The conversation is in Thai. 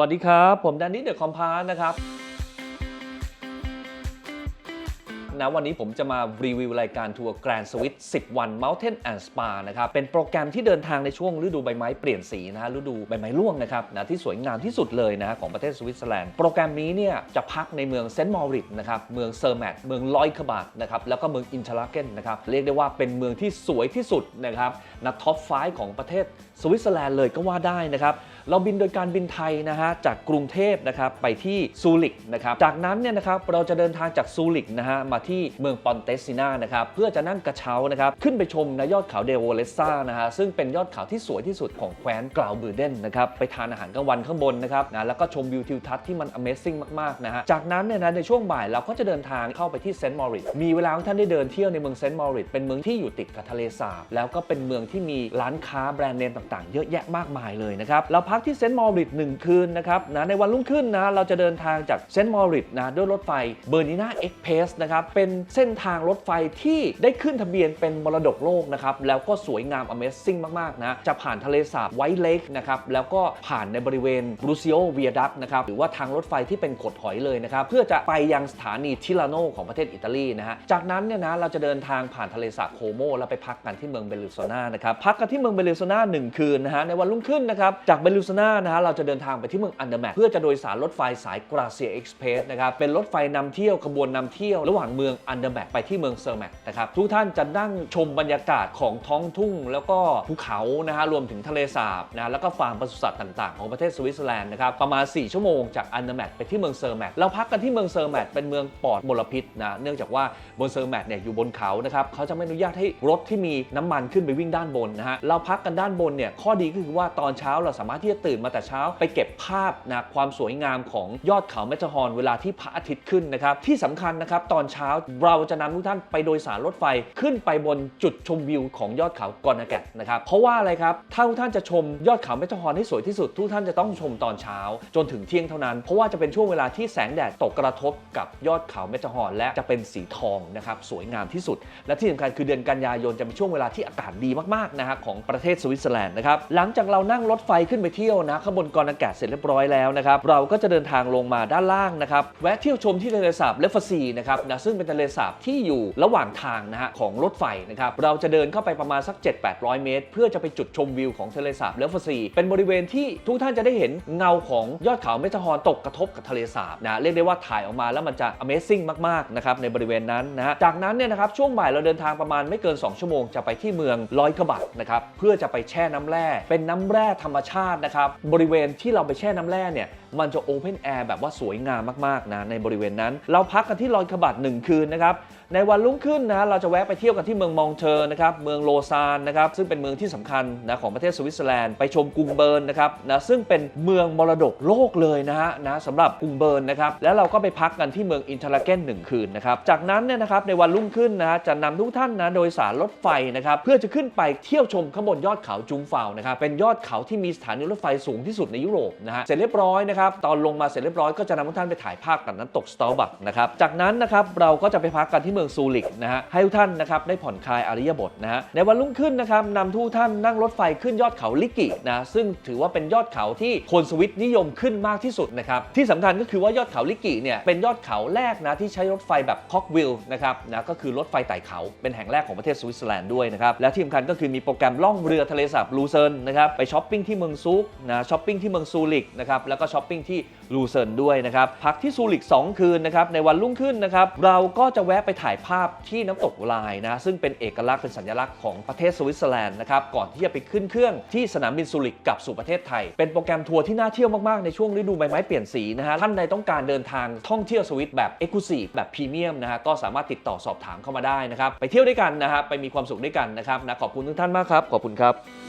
วัสดีครับ ผมแดนนี่เดอะคอมพาสนะครับ นะวันนี้ผมจะมารีวิวรายการทัวร์ Grand Swiss 10 วัน Mountain and Spa นะครับเป็นโปรแกรมที่เดินทางในช่วงฤดูใบไม้เปลี่ยนสีนะฤดูใบไม้ร่วงนะครับนะที่สวยงามที่สุดเลยนะของประเทศสวิตเซอร์แลนด์โปรแกรมนี้เนี่ยจะพักในเมืองเซนต์มอริตนะครับเมืองเซอร์แมตเมืองลอยคบาดนะครับแล้วก็เมืองอินทราเกนนะครับเรียกได้ว่าเป็นเมืองที่สวยที่สุดนะครับนะท็อป5ของประเทศสวิตเซอร์แลนด์เลยก็ว่าได้นะครับเราบินโดยการบินไทยนะฮะจากกรุงเทพนะครับไปที่ซูริกนะครับจากนั้นเนี่ยนะครับเราจะเดินทางจากซูริกนะฮะมาที่เมืองปอนเตซินานะครับเพื่อจะนั่งกระเช้านะครับขึ้นไปชมนะยอดเขาเดโวเลซ่านะฮะซึ่งเป็นยอดเขาที่สวยที่สุดของแคว้นกราวบือเดนนะครับไปทานอาหารกลางวันข้างบนนะครับนะแล้วก็ชมวิวทิวทัศน์ที่มัน Amazing มากๆนะฮะจากนั้นเนี่ยนะในช่วงบ่ายเราก็จะเดินทางเข้าไปที่เซนต์มอริสมีเวลาท่านได้เดินเที่ยวในเมืองเซนต์มอริสเป็นเมืองที่อยู่ติดกับทะเลสาบแล้วก็เป็นเมืองที่มีร้านค้าแบรนด์เนมต่างๆ เยอะแยะมากมายเลยนะครับเราพักที่เซนต์มอริสหนึ่งคืนนะครับนะในวันรุ่งขึ้นนะเราจะเดินทางจากเซนต์มอริสนะด้วยรถไฟเบอร์นินาเอ็กเพสนะครับเป็นเส้นทางรถไฟที่ได้ขึ้นทะเบียนเป็นมรดกโลกนะครับ แล้วก็สวยงาม Amazing มาก ๆ นะ จะผ่านทะเลสาบไวท์เลคนะครับ แล้วก็ผ่านในบริเวณบรูซิโอเวียดักนะครับ หรือว่าทางรถไฟที่เป็นขดหอยเลยนะครับ เพื่อจะไปยังสถานีทิลาโนของประเทศอิตาลีนะฮะ จากนั้นเนี่ยนะเราจะเดินทางผ่านทะเลสาบโคโมแล้วไปพักกันที่เมืองเบลูโซนานะครับ พักกันที่เมืองเบลูโซนาหนึ่งคืนนะฮะ ในวันรุ่งขึ้นนะครับ จากเบลูโซนานะฮะเราจะเดินทางไปที่เมืองอันเดอร์แมทเพื่อจะโดยสารรถไฟสายกราเซียเอ็กซ์เพสนะครับ เป็นรถไฟนำเที่ยวขบวนนำเที่ยวระหว่างเมืองืองอันเดอร์แมทไปที่เมืองเซอร์แมทนะครับทุกท่านจะนั่งชมบรรยากาศของท้องทุ่ง แล้วก็ภูเขานะฮะรวมถึงทะเลสาบนะแล้วก็ฟาร์มปศุสัตว์ต่างๆ ของประเทศสวิตเซอร์แลนด์นะครับประมาณ 4 ชั่วโมงจากอันเดอร์แมทไปที่เมืองเซอร์แมทเราพักกันที่เมืองเซอร์แมทเป็นเมืองปลอดมลพิษนะเนื่องจากว่าบนเซอร์แมทเนี่ยอยู่บนเขานะครับเขาจะไม่อนุญาตให้รถที่มีน้ำมันขึ้นไปวิ่งด้านบนนะฮะเราพักกันด้านบนเนี่ยข้อดีก็คือว่าตอนเช้าเราสามารถที่จะตื่นมาแต่เช้าไปเก็บภาพนะความสวยงามของยอดเขาแมทเทอร์ฮอนเวลาที่พระอาทิตย์ขึ้นนะครับที่สำคัญนะครับตอนเช้าเราจะนำทุกท่านไปโดยสารรถไฟขึ้นไปบนจุดชมวิวของยอดเขากอนาแกตนะครับ เพราะว่าอะไรครับ ถ้าทุกท่านจะชมยอดเขาแมทเทอร์ฮอนให้สวยที่สุด ทุกท่านจะต้องชมตอนเช้า จนถึงเที่ยงเท่านั้น เพราะว่าจะเป็นช่วงเวลาที่แสงแดดตกกระทบกับยอดเขาแมทเทอร์ฮอนและจะเป็นสีทองนะครับสวยงามที่สุด และที่สำคัญคือเดือนกันยายนจะเป็นช่วงเวลาที่อากาศดีมากๆนะฮะของประเทศสวิตเซอร์แลนด์นะครับหลังจากเรานั่งรถไฟขึ้นไปเที่ยวนะข้างบนกอนอากาศเสร็จเรียบร้อยแล้วนะครับเราก็จะเดินทางลงมาด้านล่างนะครับแวะเที่ยวชมที่ทะเลสาบเลฟซีนะครับนะซึ่งเป็นทะเลสาบที่อยู่ระหว่างทางนะฮะของรถไฟนะครับเราจะเดินเข้าไปประมาณสัก 7-800 เมตร เพื่อจะไปจุดชมวิวของทะเลสาบเลฟซีเป็นบริเวณที่ทุกท่านจะได้เห็นเงาของยอดเขาเมทาฮอนตกกระทบกับทะเลสาบนะเรียกได้ว่าถ่ายออกมาแล้วมันจะ Amazing มากๆนะครับในบริเวณนั้นนะฮะจากนั้นเนี่ยนะครับช่วงบ่ายเราเดินทางประมาณไม่เกิน 2 ชั่วโมงจะไปที่เมืองลอยกระบัดนะครับเพื่อจะไปแช่น้ำแร่เป็นน้ำแร่ธรรมชาตินะครับบริเวณที่เราไปแช่น้ำแร่เนี่ยมันจะโอเพนแอร์แบบว่าสวยงามมากๆนะในบริเวณนั้น เราพักกันที่ลอยกระบัดหนึ่งคืนนะครับในวันรุ่งขึ้นนะเราจะแวะไปเที่ยวกันที่เมืองมองเชอร์นะครับเมืองโลซานนะครับซึ่งเป็นเมืองที่สำคัญนะของประเทศสวิตเซอร์แลนด์ไปชมกรุงเบิร์นนะครับนะซึ่งเป็นเมืองมรดกโลกเลยนะฮะนะสำหรับกรุงเบิร์นนะครับแล้วเราก็ไปพักกันที่เมืองอินเทอร์เกนหนึ่งคืนนะครับจากนั้นเนี่ยนะครับในวันรุ่งขึ้นนะจะนำทุกท่านนะโดยสารรถไฟนะครับเพื่อจะขึ้นไปเที่ยวชมข้างบนยอดเขาจุงเฟานะครับเป็นยอดเขาที่มีสถานีรถไฟสูงที่สุดในยุโรปนะฮะเสร็จเรียบร้อยนะครับตอนลงมาเสร็จเรียบร้อยก็จะนำทุกท่านไปถ่ายภาพกับน้ำตกสตอบักนะครับจากนั้นนะครับเราก็็จะไปพักกันที่เมืองซูริกนะฮะให้ทุกท่านนะครับได้ผ่อนคลายอริยบทนะฮะในวันรุ่งขึ้นนะครับนำทุกท่านนั่งรถไฟขึ้นยอดเขาลิกินะซึ่งถือว่าเป็นยอดเขาที่คนสวิตนิยมขึ้นมากที่สุดนะครับที่สำคัญก็คือว่ายอดเขาลิกิเนี่ยเป็นยอดเขาแรกนะที่ใช้รถไฟแบบคอกวิลนะครับนะก็คือรถไฟไต่เขาเป็นแห่งแรกของประเทศสวิตเซอร์แลนด์ด้วยนะครับและที่สำคัญก็คือมีโปรแกรมล่องเรือทะเลสาบลูเซิร์นนะครับไปช้อปปิ้งที่เมืองซุกนะช้อปปิ้งที่เมืองซูริกนะครับแล้วก็ช้อปปิ้งที่ลูเซิร์นด้วยนะครับพักที่ซูริก 2 คืนนะครับในวันรุ่งขึ้นนะครับเราก็จะแวะไปถ่ายภาพที่น้ำตกลายนะ ซึ่งเป็นเอกลักษณ์เป็นสัญลักษณ์ของประเทศสวิตเซอร์แลนด์นะครับ ก่อนที่จะไปขึ้นเครื่องที่สนามบินซูริกกลับสู่ประเทศไทย เป็นโปรแกรมทัวร์ที่น่าเที่ยวมาก ๆ ในช่วงฤดูใบไม้เปลี่ยนสีนะฮะ ท่านใดต้องการเดินทางท่องเที่ยวสวิตแบบเอ็กซ์คลูซีฟแบบพรีเมียมนะฮะ ก็สามารถติดต่อสอบถามเข้ามาได้นะครับ ไปเที่ยวด้วยกันนะฮะ ไปมีความสุขด้วยกันนะครับนะ ขอบคุณทุกท่านมากครับ ขอบคุณครับ